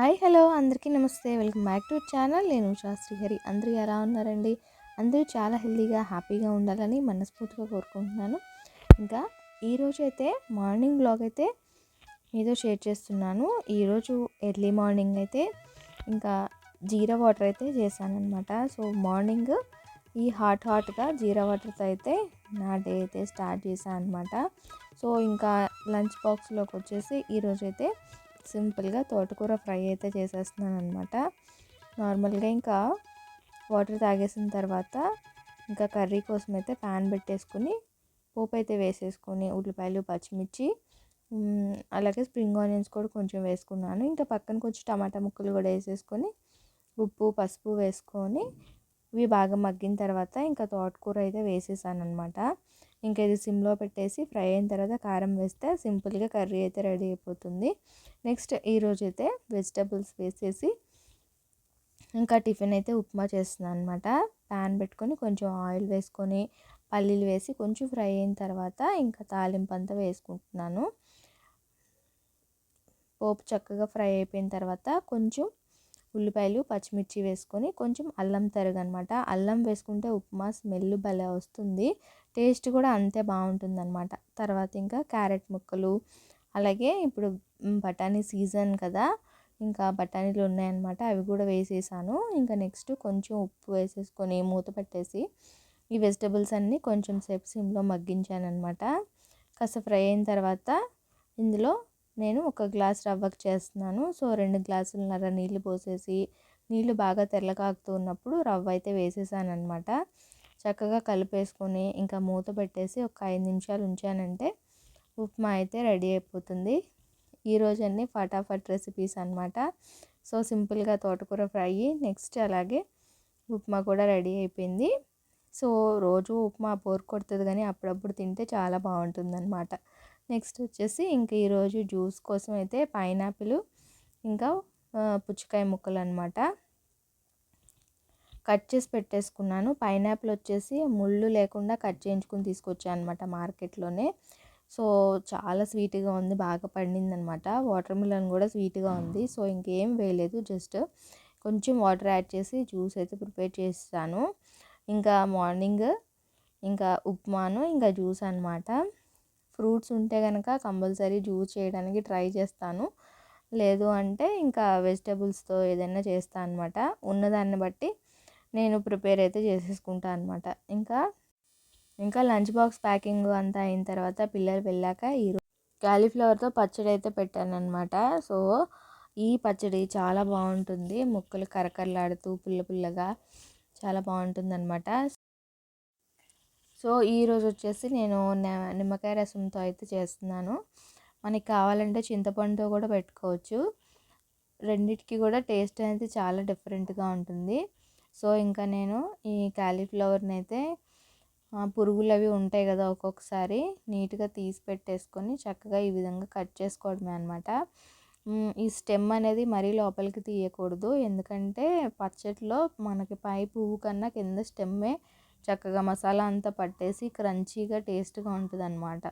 Hi hello అందరికీ నమస్తే. Welcome back to channel. నేను ఉషా శ్రీహరి. అందరూ ఎలా ఉన్నారండి? అందరూ చాలా హెల్తీగా హ్యాపీగా ఉండాలని మనస్ఫూర్తిగా కోరుకుంటున్నాను. ఇంకా ఈరోజు అయితే మార్నింగ్ బ్లాగ్ అయితే మీతో షేర్ చేస్తున్నాను. ఈరోజు ఎర్లీ మార్నింగ్ అయితే ఇంకా జీరా వాటర్ అయితే చేశానమాట సో మార్నింగ్ ఈ హాట్ హాట్గా జీరా వాటర్తో అయితే నా డే అయితే స్టార్ట్ చేశాను అనమాట సో ఇంకా లంచ్ బాక్స్లోకి వచ్చేసి ఈరోజైతే అయితే సింపుల్గా తోటకూర ఫ్రై అయితే చేసేస్తున్నాను అనమాట నార్మల్గా ఇంకా వాటర్ తాగేసిన తర్వాత ఇంకా కర్రీ కోసం అయితే ప్యాన్ పెట్టేసుకుని పోపు అయితే వేసేసుకొని ఉల్లిపాయలు పచ్చిమిర్చి అలాగే స్ప్రింగ్ ఆనియన్స్ కూడా కొంచెం వేసుకున్నాను. ఇంకా పక్కన కొంచెం టమాటా ముక్కలు కూడా వేసేసుకొని ఉప్పు పసుపు వేసుకొని ఇవి బాగా మగ్గిన తర్వాత ఇంకా తోటకూర అయితే వేసేసాను అనమాట ఇంకా ఇది సిమ్లో పెట్టేసి ఫ్రై అయిన తర్వాత కారం వేస్తే సింపుల్గా కర్రీ అయితే రెడీ అయిపోతుంది. నెక్స్ట్ ఈరోజు అయితే వెజిటబుల్స్ వేసేసి ఇంకా టిఫిన్ అయితే ఉప్మా చేస్తున్నాను అనమాట ప్యాన్ పెట్టుకొని కొంచెం ఆయిల్ వేసుకొని పల్లీలు వేసి కొంచెం ఫ్రై అయిన తర్వాత ఇంకా తాలింపు అంతా వేసుకుంటున్నాను. పోపు చక్కగా ఫ్రై అయిపోయిన తర్వాత కొంచెం ఉల్లిపాయలు పచ్చిమిర్చి వేసుకొని కొంచెం అల్లం తరుగు అనమాట అల్లం వేసుకుంటే ఉప్మా స్మెల్ భలే వస్తుంది. టేస్ట్ కూడా అంతే బాగుంటుంది అనమాట తర్వాత ఇంకా క్యారెట్ ముక్కలు అలాగే ఇప్పుడు బఠానీ సీజన్ కదా ఇంకా బఠానీలు ఉన్నాయన్నమాట అవి కూడా వేసేసాను. ఇంకా నెక్స్ట్ కొంచెం ఉప్పు వేసేసుకొని మూత పెట్టేసి ఈ వెజిటబుల్స్ అన్నీ కొంచెం సేపు సిమ్లో మగ్గించాను అనమాట కాస్త ఫ్రై అయిన తర్వాత ఇందులో నేను ఒక గ్లాస్ రవ్వకు చేస్తున్నాను. సో రెండు గ్లాసులన్నర నీళ్ళు పోసేసి నీళ్ళు బాగా తెల్లకాకుతూ ఉన్నప్పుడు రవ్వ అయితే వేసేసాను అనమాట చక్కగా కలిపేసుకొని ఇంకా మూత పెట్టేసి ఒక ఐదు నిమిషాలు ఉంచానంటే ఉప్మా అయితే రెడీ అయిపోతుంది. ఈరోజు అన్ని ఫటాఫట్ రెసిపీస్ అనమాట సో సింపుల్గా తోటకూర ఫ్రై నెక్స్ట్ అలాగే ఉప్మా కూడా రెడీ అయిపోయింది. సో రోజు ఉప్మా బోర్ కొడుతుంది కానీ అప్పుడప్పుడు తింటే చాలా బాగుంటుంది అనమాట నెక్స్ట్ వచ్చేసి ఇంకా ఈరోజు జ్యూస్ కోసం అయితే పైనాపిల్ ఇంకా పుచ్చకాయ ముక్కలు అనమాట కట్ చేసి పెట్టేసుకున్నాను. పైనాపిల్ వచ్చేసి ముళ్ళు లేకుండా కట్ చేయించుకుని తీసుకొచ్చాను అనమాట మార్కెట్లోనే. సో చాలా స్వీట్గా ఉంది బాగా పండింది అనమాట వాటర్ మిలన్ కూడా స్వీట్గా ఉంది. సో ఇంకేం వేయలేదు జస్ట్ కొంచెం వాటర్ యాడ్ చేసి జ్యూస్ అయితే ప్రిపేర్ చేస్తాను. ఇంకా మార్నింగ్ ఇంకా ఉప్మాను ఇంకా జ్యూస్ అనమాట ఫ్రూట్స్ ఉంటే కనుక కంపల్సరీ జ్యూస్ చేయడానికి ట్రై చేస్తాను. లేదు అంటే ఇంకా వెజిటేబుల్స్తో ఏదైనా చేస్తాను అనమాట ఉన్నదాన్ని బట్టి నేను ప్రిపేర్ అయితే చేసేసుకుంటాను అనమాట ఇంకా ఇంకా లంచ్ బాక్స్ ప్యాకింగ్ అంతా అయిన తర్వాత పిల్లలు వెళ్ళాక ఈరోజు క్యాలీఫ్లవర్తో పచ్చడి అయితే పెట్టాను అనమాట సో ఈ పచ్చడి చాలా బాగుంటుంది. ముక్కలు కరకరలాడుతూ పుల్ల పుల్లగా చాలా బాగుంటుంది అనమాట సో ఈరోజు వచ్చేసి నేను నిమ్మకాయ రసంతో అయితే చేస్తున్నాను. మనకి కావాలంటే చింతపండుతో కూడా పెట్టుకోవచ్చు. రెండిటికి కూడా టేస్ట్ అనేది చాలా డిఫరెంట్గా ఉంటుంది. సో ఇంకా నేను ఈ క్యాలీఫ్లవర్ని అయితే పురుగులు అవి ఉంటాయి కదా ఒక్కొక్కసారి నీట్గా తీసి పెట్టేసుకొని చక్కగా ఈ విధంగా కట్ చేసుకోవడమే అనమాట ఈ స్టెమ్ అనేది మరీ లోపలికి తీయకూడదు. ఎందుకంటే పచ్చట్లో మనకి పై పువ్వు కన్నా కింద స్టెమ్మే చక్కగా మసాలా అంతా పట్టేసి క్రంచీగా టేస్ట్గా ఉంటుంది అనమాట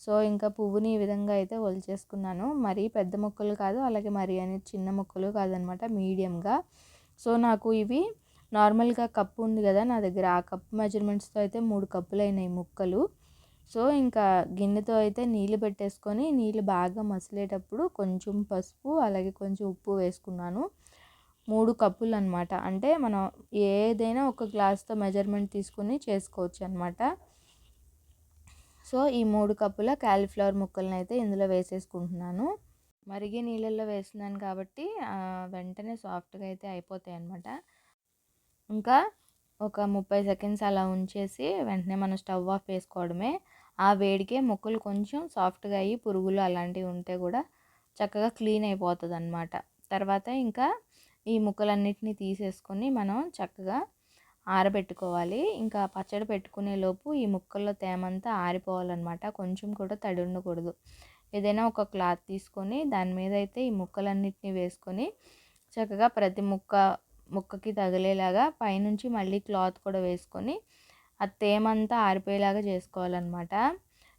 సో ఇంకా పువ్వుని ఈ విధంగా అయితే ఒలిచేసుకున్నాను. మరీ పెద్ద ముక్కలు కాదు అలాగే మరీ అనేది చిన్న ముక్కలు కాదనమాట మీడియంగా. సో నాకు ఇవి నార్మల్గా కప్పు ఉంది కదా నా దగ్గర ఆ కప్పు మెజర్మెంట్స్తో అయితే మూడు కప్పులు అయినాయి ముక్కలు. సో ఇంకా గిన్నెతో అయితే నీళ్ళు పెట్టేసుకొని నీళ్ళు బాగా మసిలేటప్పుడు కొంచెం పసుపు అలాగే కొంచెం ఉప్పు వేసుకున్నాను. మూడు కప్పులు అనమాట అంటే మనం ఏదైనా ఒక గ్లాస్తో మెజర్మెంట్ తీసుకుని చేసుకోవచ్చు అనమాట సో ఈ మూడు కప్పుల క్యాలీఫ్లవర్ ముక్కలను అయితే ఇందులో వేసేసుకుంటున్నాను. మరిగే నీళ్ళల్లో వేస్తున్నాను కాబట్టి వెంటనే సాఫ్ట్గా అయితే అయిపోతాయి అనమాట ఇంకా ఒక ముప్పై సెకండ్స్ అలా ఉంచేసి వెంటనే మనం స్టవ్ ఆఫ్ వేసుకోవడమే. ఆ వేడికే ముక్కలు కొంచెం సాఫ్ట్గా అయ్యి పురుగులు అలాంటివి ఉంటే కూడా చక్కగా క్లీన్ అయిపోతుంది అనమాట తర్వాత ఇంకా ఈ ముక్కలన్నిటిని తీసేసుకొని మనం చక్కగా ఆరబెట్టుకోవాలి. ఇంకా పచ్చడి పెట్టుకునే లోపు ఈ ముక్కల్లో తేమంతా ఆరిపోవాలన్నమాట. కొంచెం కూడా తడి ఉండకూడదు. ఏదైనా ఒక క్లాత్ తీసుకొని దాని మీద అయితే ఈ ముక్కలన్నిటిని వేసుకొని చక్కగా ప్రతి ముక్క ముక్కకి తగిలేలాగా పైనుంచి మళ్ళీ క్లాత్ కూడా వేసుకొని ఆ తేమంతా ఆరిపోయేలాగా చేసుకోవాలన్నమాట.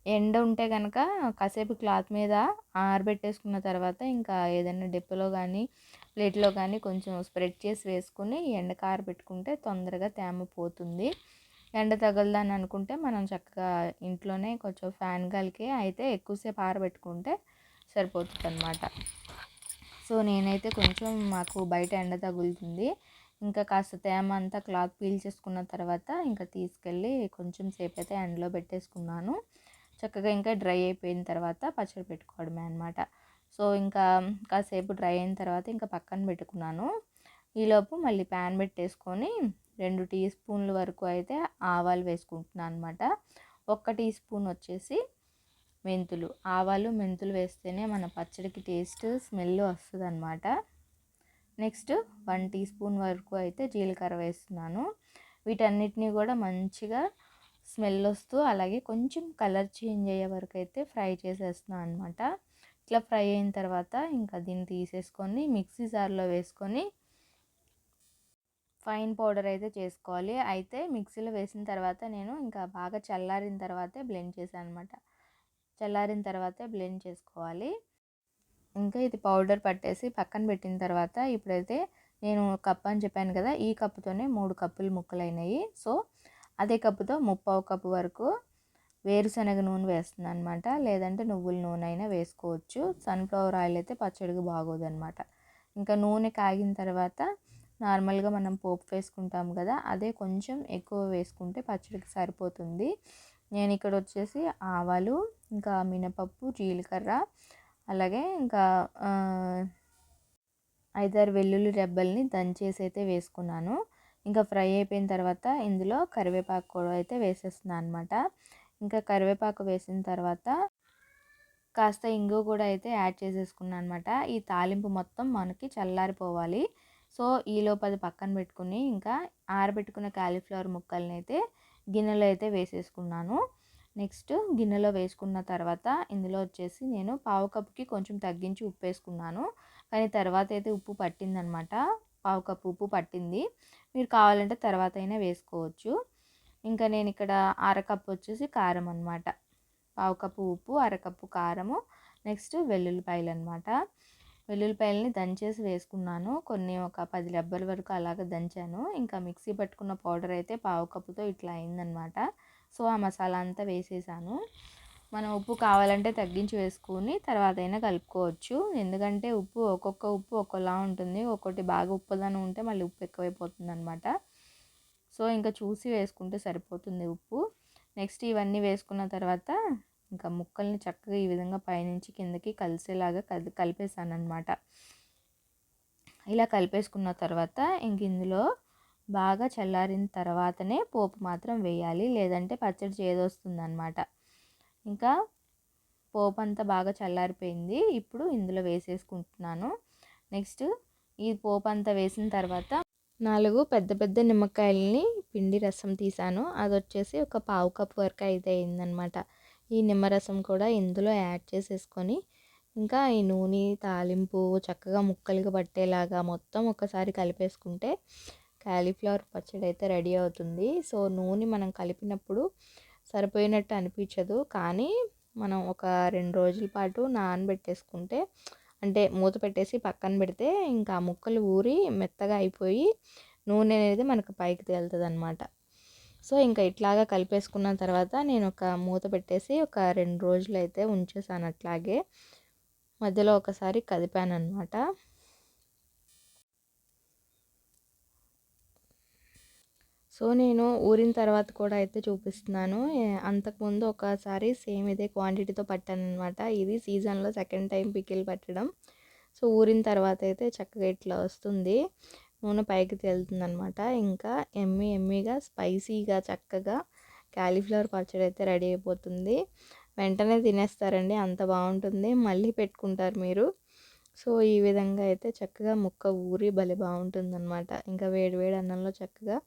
ఎండ ఉంటే కనుక కాసేపు క్లాత్ మీద ఆరబెట్టేసుకున్న తర్వాత ఇంకా ఏదైనా డిప్పులో కానీ ప్లేట్లో కానీ కొంచెం స్ప్రెడ్ చేసి వేసుకుని ఎండకు ఆరబెట్టుకుంటే తొందరగా తేమ పోతుంది. ఎండ తగలదని అనుకుంటే మనం చక్కగా ఇంట్లోనే కొంచెం ఫ్యాన్ కలికి అయితే ఎక్కువసేపు ఆరబెట్టుకుంటే సరిపోతుంది అనమాట సో నేనైతే కొంచెం మాకు బయట ఎండ తగులుతుంది. ఇంకా కాస్త తేమ అంతా క్లాత్ పీల్ చేసుకున్న తర్వాత ఇంకా తీసుకెళ్ళి కొంచెం సేపు అయితే ఎండలో పెట్టేసుకున్నాను. చక్కగా ఇంకా డ్రై అయిపోయిన తర్వాత పచ్చడి పెట్టుకోవడమే అనమాట సో ఇంకా కాసేపు డ్రై అయిన తర్వాత ఇంకా పక్కన పెట్టుకున్నాను. ఈలోపు మళ్ళీ ప్యాన్ పెట్టేసుకొని రెండు టీ స్పూన్ల వరకు అయితే ఆవాలు వేసుకుంటున్నాను అనమాట ఒక్క టీ స్పూన్ వచ్చేసి మెంతులు. ఆవాలు మెంతులు వేస్తేనే మన పచ్చడికి టేస్ట్ స్మెల్ వస్తుంది అనమాట నెక్స్ట్ వన్ టీ స్పూన్ వరకు అయితే జీలకర్ర వేస్తున్నాను. వీటన్నిటిని కూడా మంచిగా స్మెల్ వస్తూ అలాగే కొంచెం కలర్ చేంజ్ అయ్యే వరకు అయితే ఫ్రై చేసేస్తున్నాను అనమాట ఇట్లా ఫ్రై అయిన తర్వాత ఇంకా దీన్ని తీసేసుకొని మిక్సీ జార్లో వేసుకొని ఫైన్ పౌడర్ అయితే చేసుకోవాలి. అయితే మిక్సీలో వేసిన తర్వాత నేను ఇంకా బాగా చల్లారిన తర్వాతే బ్లెండ్ చేశాను అనమాట చల్లారిన తర్వాతే బ్లెండ్ చేసుకోవాలి. ఇంకా ఇది పౌడర్ పట్టేసి పక్కన పెట్టిన తర్వాత ఇప్పుడైతే నేను కప్ అని చెప్పాను కదా ఈ కప్పుతోనే మూడు కప్పులు ముక్కలైనాయి. సో అదే కప్పుతో ముప్పావు కప్పు వరకు వేరుశనగ నూనె వేస్తుంది అనమాట లేదంటే నువ్వుల నూనె అయినా వేసుకోవచ్చు. సన్ఫ్లవర్ ఆయిల్ అయితే పచ్చడికి బాగోదు అనమాట ఇంకా నూనె కాగిన తర్వాత నార్మల్గా మనం పోపు వేసుకుంటాం కదా అదే కొంచెం ఎక్కువ వేసుకుంటే పచ్చడికి సరిపోతుంది. నేను ఇక్కడ వచ్చేసి ఆవాలు ఇంకా మినపప్పు జీలకర్ర అలాగే ఇంకా ఐదారు వెల్లుల్లి రెబ్బల్ని దంచేసి అయితే వేసుకున్నాను. ఇంకా ఫ్రై అయిపోయిన తర్వాత ఇందులో కరివేపాకు కూడా అయితే వేసేస్తున్నాను అనమాట ఇంకా కరివేపాకు వేసిన తర్వాత కాస్త ఇంగు కూడా అయితే యాడ్ చేసేసుకున్నాను అనమాట ఈ తాలింపు మొత్తం మనకి చల్లారిపోవాలి. సో ఈలోపు అది పక్కన పెట్టుకుని ఇంకా ఆరబెట్టుకున్న కాలీఫ్లవర్ ముక్కల్ని అయితే గిన్నెలో అయితే వేసేసుకున్నాను. నెక్స్ట్ గిన్నెలో వేసుకున్న తర్వాత ఇందులో వచ్చేసి నేను పావు కప్పుకి కొంచెం తగ్గించి ఉప్పు వేసుకున్నాను కానీ తర్వాత అయితే ఉప్పు పట్టిందనమాట. పావు కప్పు ఉప్పు పట్టింది. మీరు కావాలంటే తర్వాత అయినా వేసుకోవచ్చు. ఇంకా నేను ఇక్కడ అరకప్పు వచ్చేసి కారం అనమాట పావు కప్పు ఉప్పు అరకప్పు కారము నెక్స్ట్ వెల్లుల్లిపాయలు అనమాట వెల్లుల్లిపాయలని దంచేసి వేసుకున్నాను. కొన్ని ఒక పది డబ్బల వరకు అలాగ దంచాను. ఇంకా మిక్సీ పట్టుకున్న పౌడర్ అయితే పావు కప్పుతో ఇట్లా అయిందనమాట సో ఆ మసాలా అంతా వేసేసాను. మనం ఉప్పు కావాలంటే తగ్గించి వేసుకుని తర్వాత అయినా కలుపుకోవచ్చు. ఎందుకంటే ఉప్పు ఒక్కొక్క ఉప్పు ఒక్కోలా ఉంటుంది. ఒక్కొక్కటి బాగా ఉప్పుదనం ఉంటే మళ్ళీ ఉప్పు ఎక్కువైపోతుంది అనమాట సో ఇంకా చూసి వేసుకుంటే సరిపోతుంది ఉప్పు. నెక్స్ట్ ఇవన్నీ వేసుకున్న తర్వాత ఇంకా ముక్కల్ని చక్కగా ఈ విధంగా పైనుంచి కిందకి కలిసేలాగా కలి కలిపేసాను అనమాట ఇలా కలిపేసుకున్న తర్వాత ఇంక ఇందులో బాగా చల్లారిన తర్వాతనే పోపు మాత్రం వేయాలి. లేదంటే పచ్చడి చేదొస్తుంది అనమాట ఇంకా పోపు అంతా బాగా చల్లారిపోయింది. ఇప్పుడు ఇందులో వేసేసుకుంటున్నాను. నెక్స్ట్ ఈ పోపు అంతా వేసిన తర్వాత నాలుగు పెద్ద పెద్ద నిమ్మకాయలని పిండి రసం తీసాను అది వచ్చేసి ఒక పావు కప్ వరకు అయితే అయిందనమాట ఈ నిమ్మరసం కూడా ఇందులో యాడ్ చేసేసుకొని ఇంకా ఈ నూనె తాలింపు చక్కగా ముక్కలుగా పట్టేలాగా మొత్తం ఒకసారి కలిపేసుకుంటే క్యాలీఫ్లవర్ పచ్చడి అయితే రెడీ అవుతుంది. సో నూనె మనం కలిపినప్పుడు సరిపోయినట్టు అనిపించదు. కానీ మనం ఒక రెండు రోజుల పాటు నానబెట్టేసుకుంటే అంటే మూత పెట్టేసి పక్కన పెడితే ఇంకా ముక్కలు ఊరి మెత్తగా అయిపోయి నూనె అనేది మనకు పైకి తేలుతుంది అనమాట సో ఇంకా ఇట్లాగా కలిపేసుకున్న తర్వాత నేను ఒక మూత పెట్టేసి ఒక రెండు రోజులు అయితే ఉంచేసాను అట్లాగే. మధ్యలో ఒకసారి కదిపాను అనమాట సో నేను ఊరిన తర్వాత కూడా అయితే చూపిస్తున్నాను. అంతకుముందు ఒకసారి సేమ్ ఇదే క్వాంటిటీతో పట్టాను అనమాట ఇది సీజన్లో సెకండ్ టైం పికిల్ పట్టడం. సో ఊరిన తర్వాత అయితే చక్కగా ఇట్లా వస్తుంది. నూనె పైకి తేలుతుందనమాట ఇంకా ఎమ్మి ఎమ్మిగా స్పైసీగా చక్కగా క్యాలీఫ్లవర్ పచ్చడి అయితే రెడీ అయిపోతుంది. వెంటనే తినేస్తారండి అంత బాగుంటుంది. మళ్ళీ పెట్టుకుంటారు మీరు. సో ఈ విధంగా అయితే చక్కగా ముక్క ఊరి భలే బాగుంటుందన్నమాట. ఇంకా వేడి వేడి అన్నంలో చక్కగా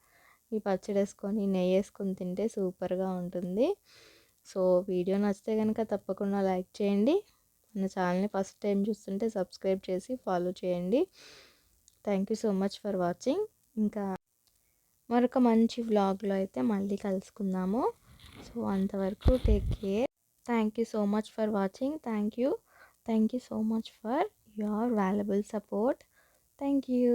ఈ పచ్చడి వేసుకొని నెయ్యి వేసుకొని తింటే సూపర్గా ఉంటుంది. సో వీడియో నచ్చితే కనుక తప్పకుండా లైక్ చేయండి. మన ఛానల్ని ఫస్ట్ టైం చూస్తుంటే సబ్స్క్రైబ్ చేసి ఫాలో చేయండి. Thank you so much for watching. ఇంకా మరొక మంచి వ్లాగ్లో అయితే మళ్ళీ కలుసుకుందాము. సో అంతవరకు take care. Thank you so much for watching. Thank you thank you so much for your valuable support. Thank you